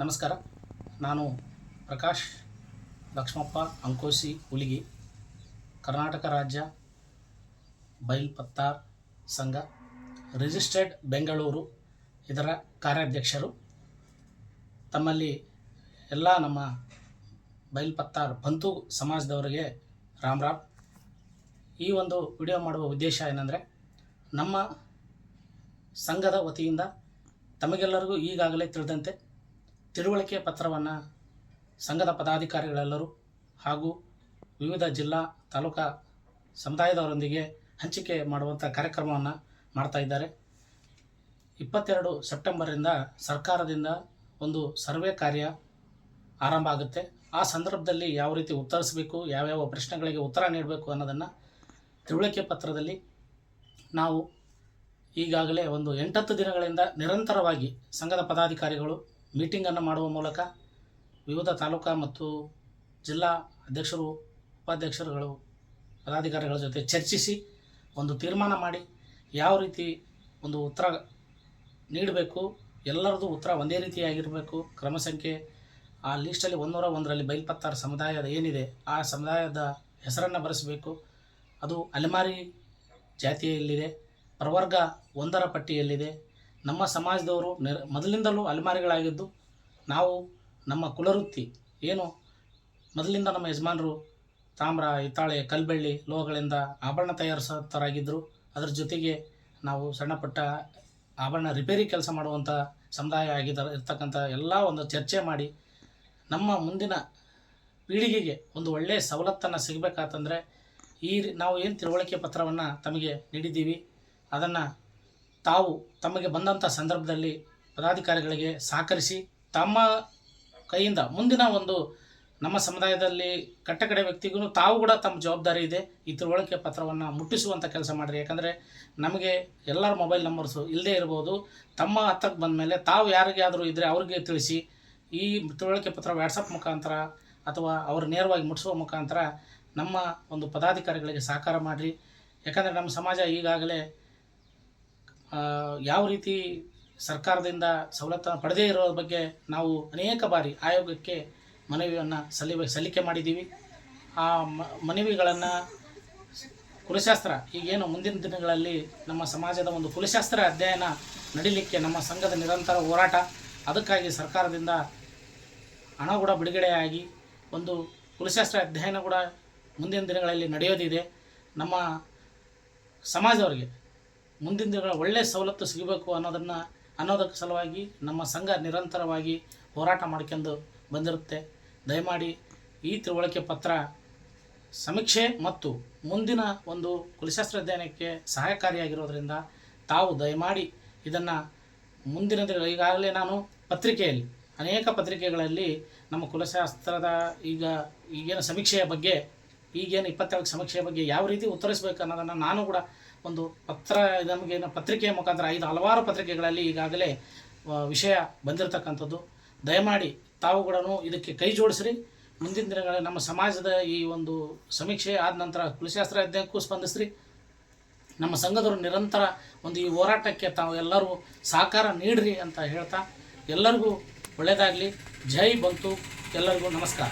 ನಮಸ್ಕಾರ. ನಾನು ಪ್ರಕಾಶ್ ಲಕ್ಷ್ಮಪ್ಪ ಅಂಕೋಸಿ ಹುಲಿಗಿ, ಕರ್ನಾಟಕ ರಾಜ್ಯ ಬೈಲ್ ಪತ್ತಾರ್ ಸಂಘ ರಿಜಿಸ್ಟರ್ಡ್ ಬೆಂಗಳೂರು ಇದರ ಕಾರ್ಯಾಧ್ಯಕ್ಷರು. ತಮ್ಮಲ್ಲಿ ಎಲ್ಲ ನಮ್ಮ ಬೈಲ್ ಪತ್ತಾರ್ ಬಂತು ಸಮಾಜದವರಿಗೆ ರಾಮ್ ರಾಮ್. ಈ ಒಂದು ವಿಡಿಯೋ ಮಾಡುವ ಉದ್ದೇಶ ಏನಂದರೆ, ನಮ್ಮ ಸಂಘದ ವತಿಯಿಂದ ತಮಗೆಲ್ಲರಿಗೂ ಈಗಾಗಲೇ ತಿಳಿದಂತೆ ತಿಳುವಳಿಕೆ ಪತ್ರವನ್ನು ಸಂಘದ ಪದಾಧಿಕಾರಿಗಳೆಲ್ಲರೂ ಹಾಗೂ ವಿವಿಧ ಜಿಲ್ಲಾ, ತಾಲೂಕಾ ಸಮುದಾಯದವರೊಂದಿಗೆ ಹಂಚಿಕೆ ಮಾಡುವಂಥ ಕಾರ್ಯಕ್ರಮವನ್ನು ಮಾಡ್ತಾ ಇದ್ದಾರೆ. ಇಪ್ಪತ್ತೆರಡು ಸೆಪ್ಟೆಂಬರಿಂದ ಸರ್ಕಾರದಿಂದ ಒಂದು ಸರ್ವೆ ಕಾರ್ಯ ಆರಂಭ ಆಗುತ್ತೆ. ಆ ಸಂದರ್ಭದಲ್ಲಿ ಯಾವ ರೀತಿ ಉತ್ತರಿಸಬೇಕು, ಯಾವ್ಯಾವ ಪ್ರಶ್ನೆಗಳಿಗೆ ಉತ್ತರ ನೀಡಬೇಕು ಅನ್ನೋದನ್ನು ತಿಳುವಳಿಕೆ ಪತ್ರದಲ್ಲಿ ನಾವು ಈಗಾಗಲೇ ಒಂದು ಎಂಟತ್ತು ದಿನಗಳಿಂದ ನಿರಂತರವಾಗಿ ಸಂಘದ ಪದಾಧಿಕಾರಿಗಳು ಮೀಟಿಂಗನ್ನು ಮಾಡುವ ಮೂಲಕ ವಿವಿಧ ತಾಲೂಕಾ ಮತ್ತು ಜಿಲ್ಲಾ ಅಧ್ಯಕ್ಷರು, ಉಪಾಧ್ಯಕ್ಷರುಗಳು, ಪದಾಧಿಕಾರಿಗಳ ಜೊತೆ ಚರ್ಚಿಸಿ ಒಂದು ತೀರ್ಮಾನ ಮಾಡಿ ಯಾವ ರೀತಿ ಒಂದು ಉತ್ತರ ನೀಡಬೇಕು, ಎಲ್ಲರದ್ದು ಉತ್ತರ ಒಂದೇ ರೀತಿಯಾಗಿರಬೇಕು. ಕ್ರಮ ಸಂಖ್ಯೆ ಆ ಲೀಸ್ಟಲ್ಲಿ ಒಂದೂರ ಒಂದರಲ್ಲಿ ಬೈಲ್ಪತ್ತಾರು ಸಮುದಾಯದ ಏನಿದೆ ಆ ಸಮುದಾಯದ ಹೆಸರನ್ನು ಬರೆಸಬೇಕು. ಅದು ಅಲೆಮಾರಿ ಜಾತಿಯಲ್ಲಿದೆ, ಪ್ರವರ್ಗ ಒಂದರ ಪಟ್ಟಿಯಲ್ಲಿದೆ. ನಮ್ಮ ಸಮಾಜದವರು ನಿರ್, ಮೊದಲಿಂದಲೂ ಅಲೆಮಾರಿಗಳಾಗಿದ್ದು ನಾವು ನಮ್ಮ ಕುಲವೃತ್ತಿ ಏನು? ಮೊದಲಿಂದ ನಮ್ಮ ಯಜಮಾನರು ತಾಮ್ರ, ಹಿತ್ತಾಳೆ, ಕಲ್ಬೆಳ್ಳಿ, ಲೋಹಗಳಿಂದ ಆಭರಣ ತಯಾರಿಸೋತರಾಗಿದ್ದರು ಅದರ ಜೊತೆಗೆ ನಾವು ಸಣ್ಣಪುಟ್ಟ ಆಭರಣ ರಿಪೇರಿ ಕೆಲಸ ಮಾಡುವಂಥ ಸಮುದಾಯ ಆಗಿದ, ಇರ್ತಕ್ಕಂಥ ಎಲ್ಲ ಒಂದು ಚರ್ಚೆ ಮಾಡಿ ನಮ್ಮ ಮುಂದಿನ ಪೀಳಿಗೆಗೆ ಒಂದು ಒಳ್ಳೆಯ ಸವಲತ್ತನ್ನು ಸಿಗಬೇಕಾತಂದರೆ ಈ ನಾವು ಏನು ತಿಳುವಳಿಕೆ ಪತ್ರವನ್ನು ತಮಗೆ ನೀಡಿದ್ದೀವಿ, ಅದನ್ನು ತಾವು ತಮಗೆ ಬಂದಂಥ ಸಂದರ್ಭದಲ್ಲಿ ಪದಾಧಿಕಾರಿಗಳಿಗೆ ಸಹಕರಿಸಿ ತಮ್ಮ ಕೈಯಿಂದ ಮುಂದಿನ ಒಂದು ನಮ್ಮ ಸಮುದಾಯದಲ್ಲಿ ಕಟ್ಟಕಡೆ ವ್ಯಕ್ತಿಗೂ ತಾವು ಕೂಡ ತಮ್ಮ ಜವಾಬ್ದಾರಿ ಇದೆ. ಈ ತಿಳುವಳಿಕೆ ಪತ್ರವನ್ನು ಮುಟ್ಟಿಸುವಂಥ ಕೆಲಸ ಮಾಡಿರಿ. ಯಾಕಂದರೆ ನಮಗೆ ಎಲ್ಲರ ಮೊಬೈಲ್ ನಂಬರ್ಸು ಇಲ್ಲದೇ ಇರ್ಬೋದು. ತಮ್ಮ ಹತ್ತಕ್ಕೆ ಬಂದ ಮೇಲೆ ತಾವು ಯಾರಿಗಾದರೂ ಇದ್ದರೆ ಅವ್ರಿಗೆ ತಿಳಿಸಿ ಈ ತಿಳುವಳಿಕೆ ಪತ್ರ ವ್ಯಾಟ್ಸಪ್ ಮುಖಾಂತರ ಅಥವಾ ಅವರು ನೇರವಾಗಿ ಮುಟ್ಟಿಸುವ ಮುಖಾಂತರ ನಮ್ಮ ಒಂದು ಪದಾಧಿಕಾರಿಗಳಿಗೆ ಸಹಕಾರ ಮಾಡಿರಿ. ಯಾಕಂದರೆ ನಮ್ಮ ಸಮಾಜ ಈಗಾಗಲೇ ಯಾವ ರೀತಿ ಸರ್ಕಾರದಿಂದ ಸವಲತ್ತನ್ನು ಪಡೆದೇ ಇರೋ ಬಗ್ಗೆ ನಾವು ಅನೇಕ ಬಾರಿ ಆಯೋಗಕ್ಕೆ ಮನವಿಯನ್ನು ಸಲ್ಲಿ ಸಲ್ಲಿಕೆ ಮಾಡಿದ್ದೀವಿ. ಆ ಮನವಿಗಳನ್ನು ಕುಲಶಾಸ್ತ್ರ, ಈಗೇನು ಮುಂದಿನ ದಿನಗಳಲ್ಲಿ ನಮ್ಮ ಸಮಾಜದ ಒಂದು ಕುಲಶಾಸ್ತ್ರ ಅಧ್ಯಯನ ನಡೀಲಿಕ್ಕೆ ನಮ್ಮ ಸಂಘದ ನಿರಂತರ ಹೋರಾಟ, ಅದಕ್ಕಾಗಿ ಸರ್ಕಾರದಿಂದ ಹಣ ಕೂಡ ಬಿಡುಗಡೆಯಾಗಿ ಒಂದು ಕುಲಶಾಸ್ತ್ರ ಅಧ್ಯಯನ ಕೂಡ ಮುಂದಿನ ದಿನಗಳಲ್ಲಿ ನಡೆಯೋದಿದೆ. ನಮ್ಮ ಸಮಾಜದವರಿಗೆ ಮುಂದಿನ ದಿನಗಳ ಒಳ್ಳೆಯ ಸವಲತ್ತು ಸಿಗಬೇಕು ಅನ್ನೋದನ್ನು, ಅನ್ನೋದಕ್ಕೆ ಸಲುವಾಗಿ ನಮ್ಮ ಸಂಘ ನಿರಂತರವಾಗಿ ಹೋರಾಟ ಮಾಡ್ಕೊಂಡು ಬಂದಿರುತ್ತೆ. ದಯಮಾಡಿ ಈ ತಿಳುವಳಿಕೆ ಪತ್ರ ಸಮೀಕ್ಷೆ ಮತ್ತು ಮುಂದಿನ ಒಂದು ಕುಲಶಾಸ್ತ್ರ ಅಧ್ಯಯನಕ್ಕೆ ಸಹಕಾರಿಯಾಗಿರೋದ್ರಿಂದ ತಾವು ದಯಮಾಡಿ ಇದನ್ನು ಮುಂದಿನ ದಿನ, ಈಗಾಗಲೇ ನಾನು ಪತ್ರಿಕೆಯಲ್ಲಿ, ಅನೇಕ ಪತ್ರಿಕೆಗಳಲ್ಲಿ ನಮ್ಮ ಕುಲಶಾಸ್ತ್ರದ ಈಗ ಈಗಿನ ಸಮೀಕ್ಷೆಯ ಬಗ್ಗೆ ಈಗೇನು ಇಪ್ಪತ್ತೆರಡು ಸಮೀಕ್ಷೆ ಬಗ್ಗೆ ಯಾವ ರೀತಿ ಉತ್ತರಿಸಬೇಕು ಅನ್ನೋದನ್ನು ನಾನು ಕೂಡ ಒಂದು ಪತ್ರ ನಮಗೇನು ಪತ್ರಿಕೆಯ ಮುಖಾಂತರ ಐದು ಹಲವಾರು ಪತ್ರಿಕೆಗಳಲ್ಲಿ ಈಗಾಗಲೇ ವಿಷಯ ಬಂದಿರತಕ್ಕಂಥದ್ದು. ದಯಮಾಡಿ ತಾವು ಕೂಡ ಇದಕ್ಕೆ ಕೈ ಜೋಡಿಸ್ರಿ. ಮುಂದಿನ ದಿನಗಳಲ್ಲಿ ನಮ್ಮ ಸಮಾಜದ ಈ ಒಂದು ಸಮೀಕ್ಷೆ ಆದ ನಂತರ ಕುಲಶಾಸ್ತ್ರ ಅಧ್ಯಯನಕ್ಕೂ ಸ್ಪಂದಿಸ್ರಿ. ನಮ್ಮ ಸಂಘದವರು ನಿರಂತರ ಒಂದು ಈ ಹೋರಾಟಕ್ಕೆ ತಾವು ಎಲ್ಲರೂ ಸಹಕಾರ ನೀಡ್ರಿ ಅಂತ ಹೇಳ್ತಾ ಎಲ್ಲರಿಗೂ ಒಳ್ಳೆಯದಾಗಲಿ. ಜೈ ಬಂತು. ಎಲ್ಲರಿಗೂ ನಮಸ್ಕಾರ.